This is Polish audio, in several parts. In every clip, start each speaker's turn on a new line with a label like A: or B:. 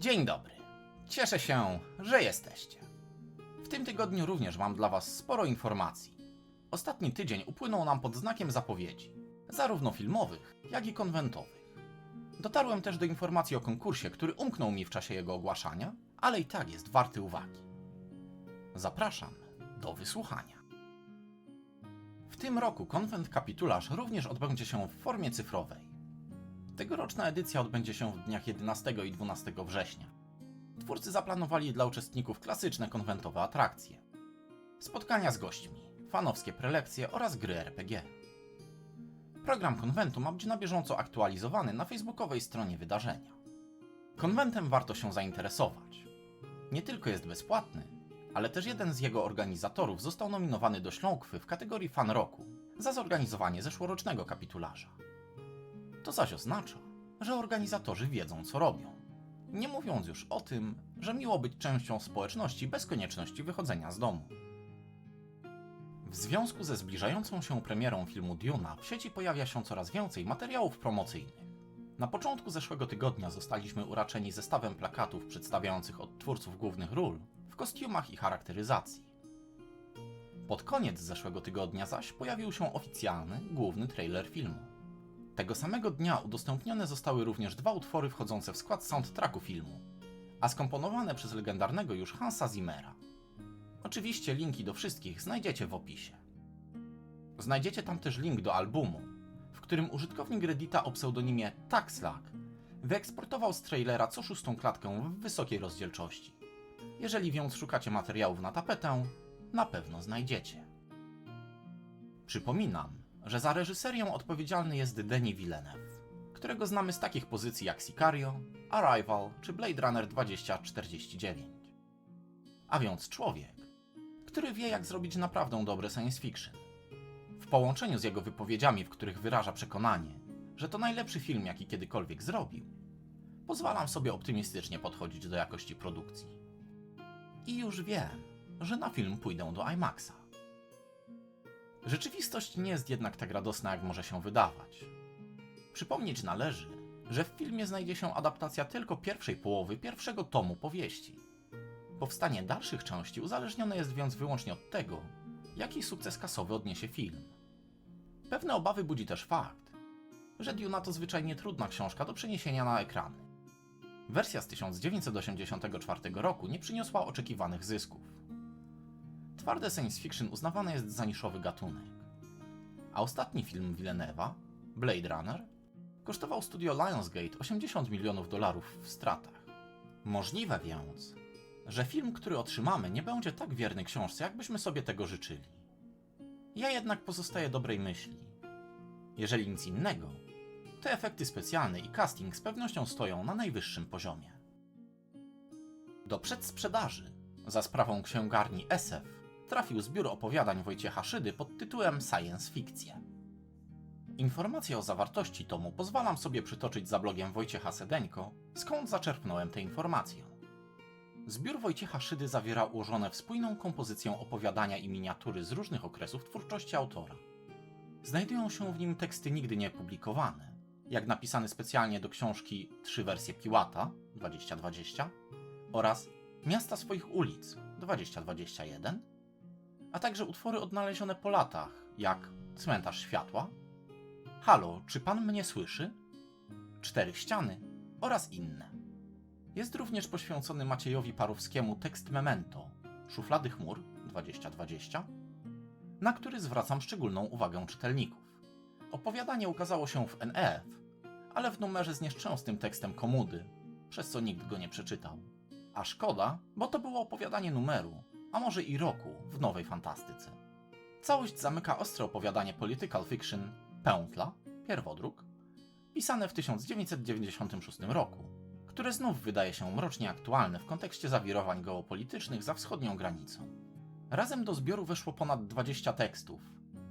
A: Dzień dobry. Cieszę się, że jesteście. W tym tygodniu również mam dla Was sporo informacji. Ostatni tydzień upłynął nam pod znakiem zapowiedzi, zarówno filmowych, jak i konwentowych. Dotarłem też do informacji o konkursie, który umknął mi w czasie jego ogłaszania, ale i tak jest warty uwagi. Zapraszam do wysłuchania. W tym roku konwent kapitularz również odbędzie się w formie cyfrowej. Tegoroczna edycja odbędzie się w dniach 11 i 12 września. Twórcy zaplanowali dla uczestników klasyczne konwentowe atrakcje. Spotkania z gośćmi, fanowskie prelekcje oraz gry RPG. Program konwentu ma być na bieżąco aktualizowany na facebookowej stronie wydarzenia. Konwentem warto się zainteresować. Nie tylko jest bezpłatny, ale też jeden z jego organizatorów został nominowany do Śląkwy w kategorii Fan Roku za zorganizowanie zeszłorocznego kapitularza. To zaś oznacza, że organizatorzy wiedzą co robią. Nie mówiąc już o tym, że miło być częścią społeczności bez konieczności wychodzenia z domu. W związku ze zbliżającą się premierą filmu Duna w sieci pojawia się coraz więcej materiałów promocyjnych. Na początku zeszłego tygodnia zostaliśmy uraczeni zestawem plakatów przedstawiających odtwórców głównych ról w kostiumach i charakteryzacji. Pod koniec zeszłego tygodnia zaś pojawił się oficjalny, główny trailer filmu. Tego samego dnia udostępnione zostały również dwa utwory wchodzące w skład soundtracku filmu, a skomponowane przez legendarnego już Hansa Zimmera. Oczywiście linki do wszystkich znajdziecie w opisie. Znajdziecie tam też link do albumu, w którym użytkownik Reddita o pseudonimie Taxlag wyeksportował z trailera co szóstą klatkę w wysokiej rozdzielczości. Jeżeli więc szukacie materiałów na tapetę, na pewno znajdziecie. Przypominam, że za reżyserią odpowiedzialny jest Denis Villeneuve, którego znamy z takich pozycji jak Sicario, Arrival czy Blade Runner 2049. A więc człowiek, który wie jak zrobić naprawdę dobre science fiction. W połączeniu z jego wypowiedziami, w których wyraża przekonanie, że to najlepszy film, jaki kiedykolwiek zrobił, pozwalam sobie optymistycznie podchodzić do jakości produkcji. I już wiem, że na film pójdę do IMAXa. Rzeczywistość nie jest jednak tak radosna, jak może się wydawać. Przypomnieć należy, że w filmie znajdzie się adaptacja tylko pierwszej połowy pierwszego tomu powieści. Powstanie dalszych części uzależnione jest więc wyłącznie od tego, jaki sukces kasowy odniesie film. Pewne obawy budzi też fakt, że Duna to zwyczajnie trudna książka do przeniesienia na ekrany. Wersja z 1984 roku nie przyniosła oczekiwanych zysków. Twarde science fiction uznawane jest za niszowy gatunek. A ostatni film Villeneuve'a, Blade Runner, kosztował studio Lionsgate 80 milionów dolarów w stratach. Możliwe więc, że film, który otrzymamy, nie będzie tak wierny książce, jakbyśmy sobie tego życzyli. Ja jednak pozostaję dobrej myśli. Jeżeli nic innego, te efekty specjalne i casting z pewnością stoją na najwyższym poziomie. Do przedsprzedaży, za sprawą księgarni SF, trafił zbiór opowiadań Wojciecha Szydy pod tytułem Science Fikcje. Informacje o zawartości tomu pozwalam sobie przytoczyć za blogiem Wojciecha Sedeńko, skąd zaczerpnąłem tę informację. Zbiór Wojciecha Szydy zawiera ułożone w spójną kompozycję opowiadania i miniatury z różnych okresów twórczości autora. Znajdują się w nim teksty nigdy nie publikowane, jak napisany specjalnie do książki Trzy wersje Piłata 2020 oraz Miasta swoich ulic 2021, a także utwory odnalezione po latach, jak Cmentarz Światła, Halo, czy pan mnie słyszy? Cztery ściany oraz inne. Jest również poświęcony Maciejowi Parowskiemu tekst Memento, Szuflady chmur 2020, na który zwracam szczególną uwagę czytelników. Opowiadanie ukazało się w NEF, ale w numerze z nieszczęsnym tekstem komudy, przez co nikt go nie przeczytał. A szkoda, bo to było opowiadanie numeru, a może i roku w nowej fantastyce. Całość zamyka ostre opowiadanie political fiction Pętla, pierwodruk, pisane w 1996 roku, które znów wydaje się mrocznie aktualne w kontekście zawirowań geopolitycznych za wschodnią granicą. Razem do zbioru weszło ponad 20 tekstów,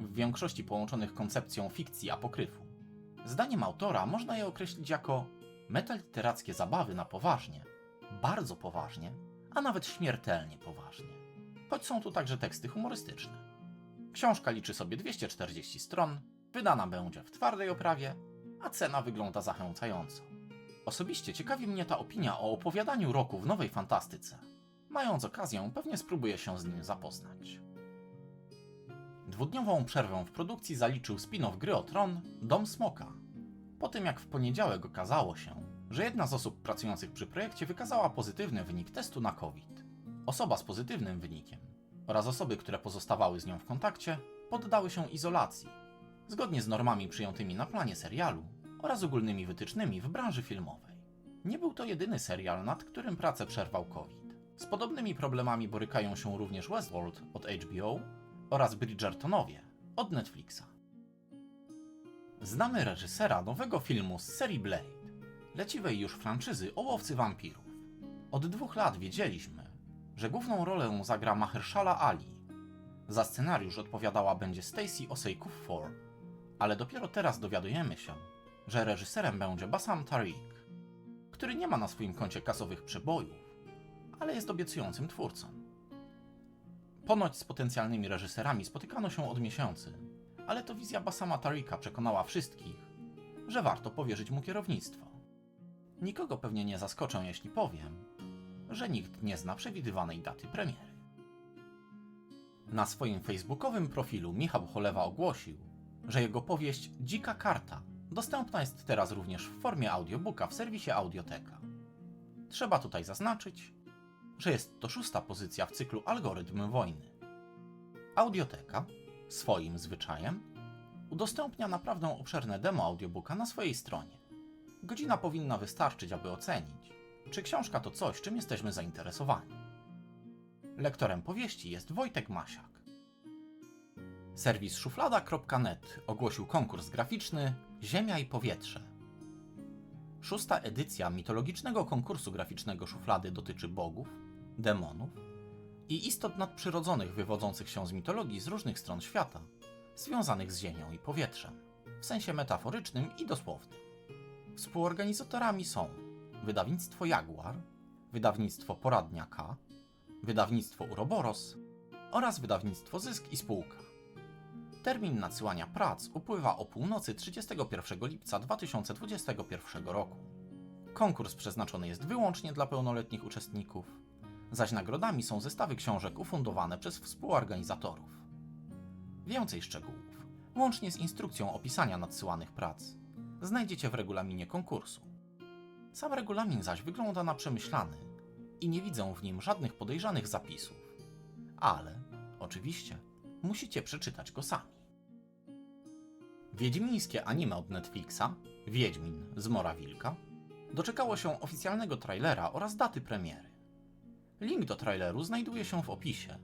A: w większości połączonych koncepcją fikcji apokryfu. Zdaniem autora można je określić jako metaliterackie zabawy na poważnie, bardzo poważnie, a nawet śmiertelnie poważnie. Choć są tu także teksty humorystyczne. Książka liczy sobie 240 stron, wydana będzie w twardej oprawie, a cena wygląda zachęcająco. Osobiście ciekawi mnie ta opinia o opowiadaniu roku w nowej fantastyce. Mając okazję, pewnie spróbuję się z nim zapoznać. Dwudniową przerwę w produkcji zaliczył spin-off gry o Tron Dom Smoka. Po tym jak w poniedziałek okazało się, że jedna z osób pracujących przy projekcie wykazała pozytywny wynik testu na COVID. Osoba z pozytywnym wynikiem oraz osoby, które pozostawały z nią w kontakcie, poddały się izolacji, zgodnie z normami przyjętymi na planie serialu oraz ogólnymi wytycznymi w branży filmowej. Nie był to jedyny serial, nad którym pracę przerwał COVID. Z podobnymi problemami borykają się również Westworld od HBO oraz Bridgertonowie od Netflixa. Znamy reżysera nowego filmu z serii Blade, leciwej już franczyzy o łowcy wampirów. Od dwóch lat wiedzieliśmy, że główną rolę zagra Mahershala Ali. Za scenariusz odpowiadała będzie Stacey Oseików-Four, ale dopiero teraz dowiadujemy się, że reżyserem będzie Bassam Tariq, który nie ma na swoim koncie kasowych przebojów, ale jest obiecującym twórcą. Ponoć z potencjalnymi reżyserami spotykano się od miesięcy, ale to wizja Bassama Tarika przekonała wszystkich, że warto powierzyć mu kierownictwo. Nikogo pewnie nie zaskoczę, jeśli powiem, że nikt nie zna przewidywanej daty premiery. Na swoim facebookowym profilu Michał Cholewa ogłosił, że jego powieść Dzika Karta dostępna jest teraz również w formie audiobooka w serwisie Audioteka. Trzeba tutaj zaznaczyć, że jest to szósta pozycja w cyklu Algorytm Wojny. Audioteka, swoim zwyczajem, udostępnia naprawdę obszerne demo audiobooka na swojej stronie. Godzina powinna wystarczyć, aby ocenić, czy książka to coś, czym jesteśmy zainteresowani. Lektorem powieści jest Wojtek Masiak. Serwis szuflada.net ogłosił konkurs graficzny Ziemia i Powietrze. Szósta edycja mitologicznego konkursu graficznego szuflady dotyczy bogów, demonów i istot nadprzyrodzonych wywodzących się z mitologii z różnych stron świata, związanych z ziemią i powietrzem, w sensie metaforycznym i dosłownym. Współorganizatorami są wydawnictwo Jaguar, wydawnictwo Poradnia K, wydawnictwo Uroboros oraz wydawnictwo Zysk i Spółka. Termin nadsyłania prac upływa o północy 31 lipca 2021 roku. Konkurs przeznaczony jest wyłącznie dla pełnoletnich uczestników, zaś nagrodami są zestawy książek ufundowane przez współorganizatorów. Więcej szczegółów, łącznie z instrukcją opisania nadsyłanych prac, znajdziecie w regulaminie konkursu. Sam regulamin zaś wygląda na przemyślany i nie widzę w nim żadnych podejrzanych zapisów. Ale, oczywiście, musicie przeczytać go sami. Wiedźmińskie anime od Netflixa, Wiedźmin z Mora Wilka, doczekało się oficjalnego trailera oraz daty premiery. Link do traileru znajduje się w opisie,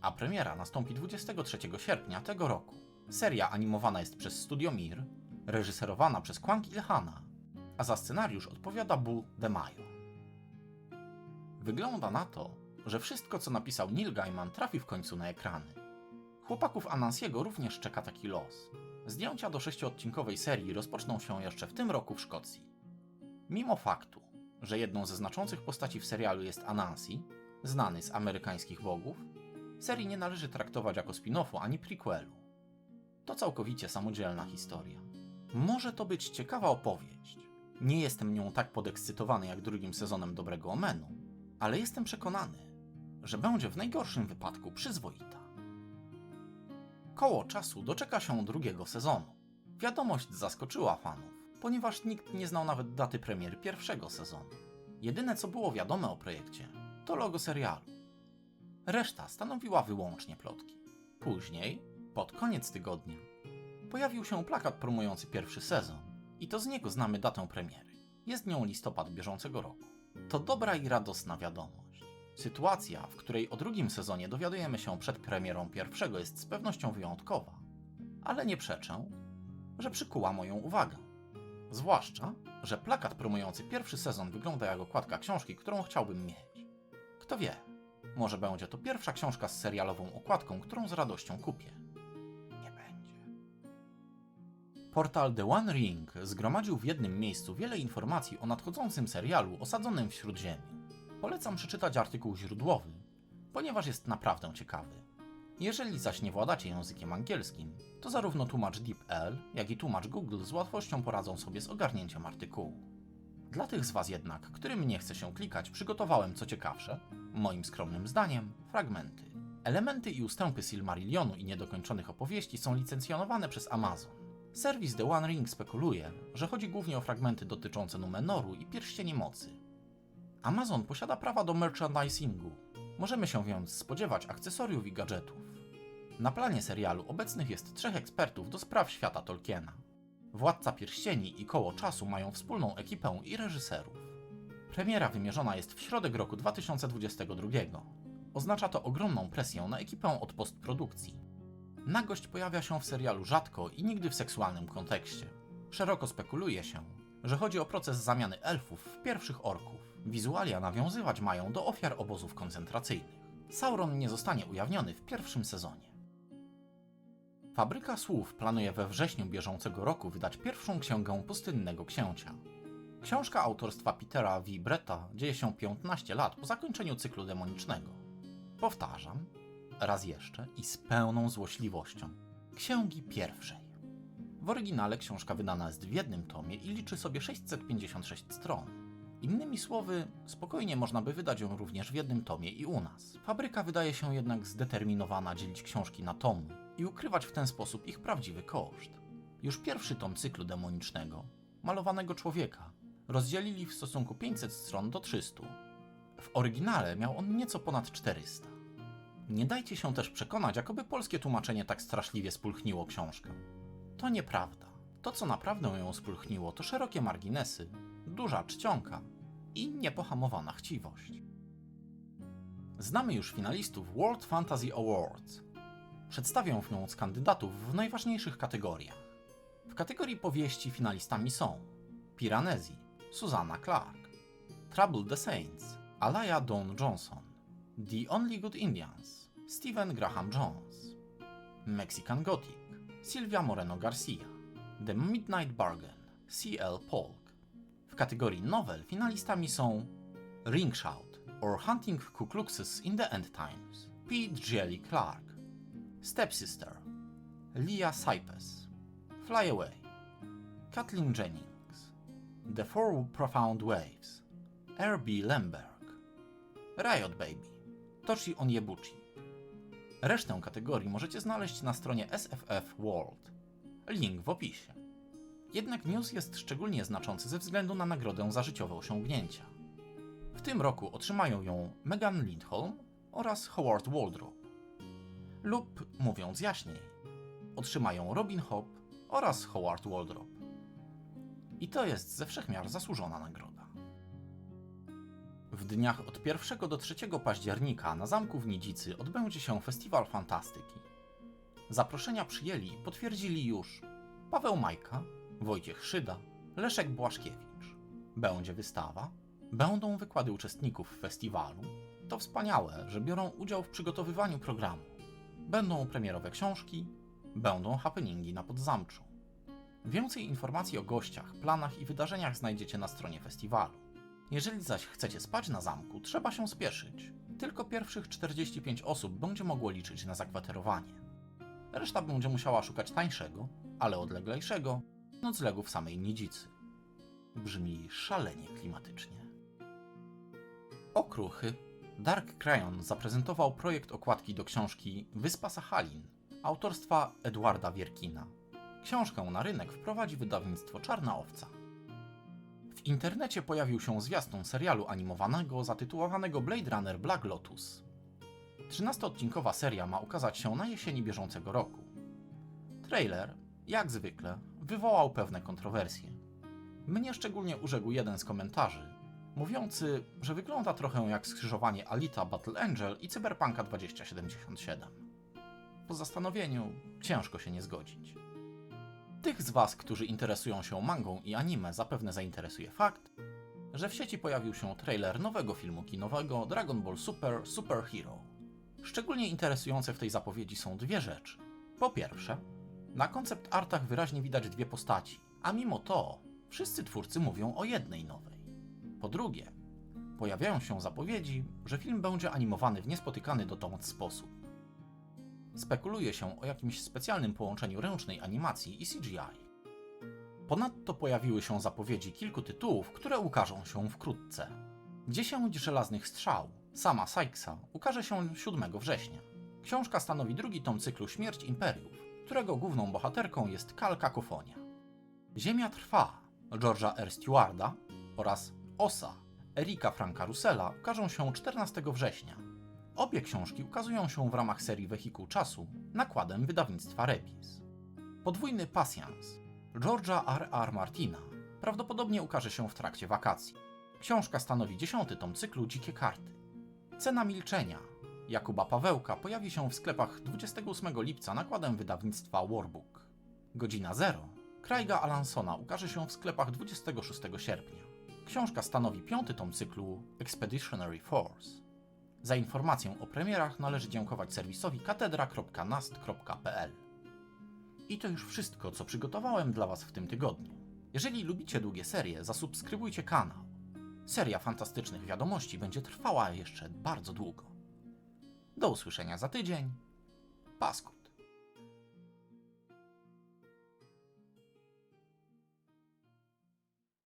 A: a premiera nastąpi 23 sierpnia tego roku. Seria animowana jest przez Studio Mir, reżyserowana przez Kwang Ilhana, a za scenariusz odpowiada Bu DeMaio. Wygląda na to, że wszystko co napisał Neil Gaiman trafi w końcu na ekrany. Chłopaków Anansiego również czeka taki los. Zdjęcia do sześciodcinkowej serii rozpoczną się jeszcze w tym roku w Szkocji. Mimo faktu, że jedną ze znaczących postaci w serialu jest Anansi, znany z amerykańskich bogów, serii nie należy traktować jako spin-offu ani prequelu. To całkowicie samodzielna historia. Może to być ciekawa opowieść. Nie jestem nią tak podekscytowany jak drugim sezonem Dobrego Omenu, ale jestem przekonany, że będzie w najgorszym wypadku przyzwoita. Koło czasu doczeka się drugiego sezonu. Wiadomość zaskoczyła fanów, ponieważ nikt nie znał nawet daty premiery pierwszego sezonu. Jedyne co było wiadome o projekcie to logo serialu. Reszta stanowiła wyłącznie plotki. Później, pod koniec tygodnia, pojawił się plakat promujący pierwszy sezon i to z niego znamy datę premiery. Jest nią listopad bieżącego roku. To dobra i radosna wiadomość. Sytuacja, w której o drugim sezonie dowiadujemy się przed premierą pierwszego jest z pewnością wyjątkowa, ale nie przeczę, że przykuła moją uwagę. Zwłaszcza, że plakat promujący pierwszy sezon wygląda jak okładka książki, którą chciałbym mieć. Kto wie, może będzie to pierwsza książka z serialową okładką, którą z radością kupię. Portal The One Ring zgromadził w jednym miejscu wiele informacji o nadchodzącym serialu osadzonym w Śródziemiu. Polecam przeczytać artykuł źródłowy, ponieważ jest naprawdę ciekawy. Jeżeli zaś nie władacie językiem angielskim, to zarówno tłumacz DeepL, jak i tłumacz Google z łatwością poradzą sobie z ogarnięciem artykułu. Dla tych z Was jednak, którym nie chce się klikać, przygotowałem co ciekawsze, moim skromnym zdaniem, fragmenty. Elementy i ustępy Silmarillionu i niedokończonych opowieści są licencjonowane przez Amazon. Serwis The One Ring spekuluje, że chodzi głównie o fragmenty dotyczące Numenoru i Pierścieni Mocy. Amazon posiada prawa do merchandisingu. Możemy się więc spodziewać akcesoriów i gadżetów. Na planie serialu obecnych jest trzech ekspertów do spraw świata Tolkiena. Władca Pierścieni i Koło Czasu mają wspólną ekipę i reżyserów. Premiera wymierzona jest w środek roku 2022. Oznacza to ogromną presję na ekipę od postprodukcji. Nagość pojawia się w serialu rzadko i nigdy w seksualnym kontekście. Szeroko spekuluje się, że chodzi o proces zamiany elfów w pierwszych orków. Wizualia nawiązywać mają do ofiar obozów koncentracyjnych. Sauron nie zostanie ujawniony w pierwszym sezonie. Fabryka Słów planuje we wrześniu bieżącego roku wydać pierwszą księgę Pustynnego Księcia. Książka autorstwa Petera V. Bretta dzieje się 15 lat po zakończeniu cyklu demonicznego. Powtarzam, raz jeszcze i z pełną złośliwością. Księgi pierwszej. W oryginale książka wydana jest w jednym tomie i liczy sobie 656 stron. Innymi słowy, spokojnie można by wydać ją również w jednym tomie i u nas. Fabryka wydaje się jednak zdeterminowana dzielić książki na tomy i ukrywać w ten sposób ich prawdziwy koszt. Już pierwszy tom cyklu demonicznego, malowanego człowieka, rozdzielili w stosunku 500 stron do 300. W oryginale miał on nieco ponad 400. Nie dajcie się też przekonać, jakoby polskie tłumaczenie tak straszliwie spulchniło książkę. To nieprawda. To, co naprawdę ją spulchniło, to szerokie marginesy, duża czcionka i niepohamowana chciwość. Znamy już finalistów World Fantasy Awards. Przedstawię więc kandydatów w najważniejszych kategoriach. W kategorii powieści finalistami są Piranesi, Susanna Clark, Trouble the Saints, Alaya Dawn Johnson, The Only Good Indians, Stephen Graham Jones, Mexican Gothic, Silvia Moreno Garcia, The Midnight Bargain, C.L. Polk. W kategorii nowel finalistami są Ringshout or Hunting Ku Kluxes in the End Times, Pete Jelly Clark, Stepsister, Leah Cypes, Fly Away, Kathleen Jennings, The Four Profound Waves, R.B. Lemberg, Riot Baby, Toshi Onyebuchi. Resztę kategorii możecie znaleźć na stronie SFF World. Link w opisie. Jednak news jest szczególnie znaczący ze względu na nagrodę za życiowe osiągnięcia. W tym roku otrzymają ją Megan Lindholm oraz Howard Waldrop. Lub, mówiąc jaśniej, otrzymają Robin Hobb oraz Howard Waldrop. I to jest ze wszechmiar zasłużona nagroda. W dniach od 1 do 3 października na zamku w Nidzicy odbędzie się Festiwal Fantastyki. Zaproszenia przyjęli i potwierdzili już Paweł Majka, Wojciech Szyda, Leszek Błaszkiewicz. Będzie wystawa, będą wykłady uczestników festiwalu. To wspaniałe, że biorą udział w przygotowywaniu programu. Będą premierowe książki, będą happeningi na Podzamczu. Więcej informacji o gościach, planach i wydarzeniach znajdziecie na stronie festiwalu. Jeżeli zaś chcecie spać na zamku, trzeba się spieszyć. Tylko pierwszych 45 osób będzie mogło liczyć na zakwaterowanie. Reszta będzie musiała szukać tańszego, ale odleglejszego noclegu w samej Nidzicy. Brzmi szalenie klimatycznie. Okruchy. Dark Crayon zaprezentował projekt okładki do książki Wyspa Sachalin autorstwa Edwarda Wierkina. Książkę na rynek wprowadzi wydawnictwo Czarna Owca. W internecie pojawił się zwiastun serialu animowanego zatytułowanego Blade Runner Black Lotus. 13-odcinkowa seria ma ukazać się na jesieni bieżącego roku. Trailer, jak zwykle, wywołał pewne kontrowersje. Mnie szczególnie urzekł jeden z komentarzy, mówiący, że wygląda trochę jak skrzyżowanie Alita Battle Angel i Cyberpunka 2077. Po zastanowieniu ciężko się nie zgodzić. Tych z Was, którzy interesują się mangą i anime, zapewne zainteresuje fakt, że w sieci pojawił się trailer nowego filmu kinowego Dragon Ball Super Super Hero. Szczególnie interesujące w tej zapowiedzi są dwie rzeczy. Po pierwsze, na koncept artach wyraźnie widać dwie postaci, a mimo to wszyscy twórcy mówią o jednej nowej. Po drugie, pojawiają się zapowiedzi, że film będzie animowany w niespotykany dotąd sposób. Spekuluje się o jakimś specjalnym połączeniu ręcznej animacji i CGI. Ponadto pojawiły się zapowiedzi kilku tytułów, które ukażą się wkrótce. Dziesięć żelaznych strzał sama Sykesa ukaże się 7 września. Książka stanowi drugi tom cyklu Śmierć Imperiów, którego główną bohaterką jest Kal Kakofonia. Ziemia trwa George'a R. Stewarda oraz Osa Erika Franka Russella ukażą się 14 września. Obie książki ukazują się w ramach serii Wehikuł Czasu nakładem wydawnictwa Repis. Podwójny pasjans George'a R. R. Martina prawdopodobnie ukaże się w trakcie wakacji. Książka stanowi dziesiąty tom cyklu Dzikie Karty. Cena milczenia Jakuba Pawełka pojawi się w sklepach 28 lipca nakładem wydawnictwa Warbook. Godzina Zero Craiga Alansona ukaże się w sklepach 26 sierpnia. Książka stanowi piąty tom cyklu Expeditionary Force. Za informację o premierach należy dziękować serwisowi katedra.nast.pl. I to już wszystko, co przygotowałem dla Was w tym tygodniu. Jeżeli lubicie długie serie, zasubskrybujcie kanał. Seria fantastycznych wiadomości będzie trwała jeszcze bardzo długo. Do usłyszenia za tydzień. Paskut.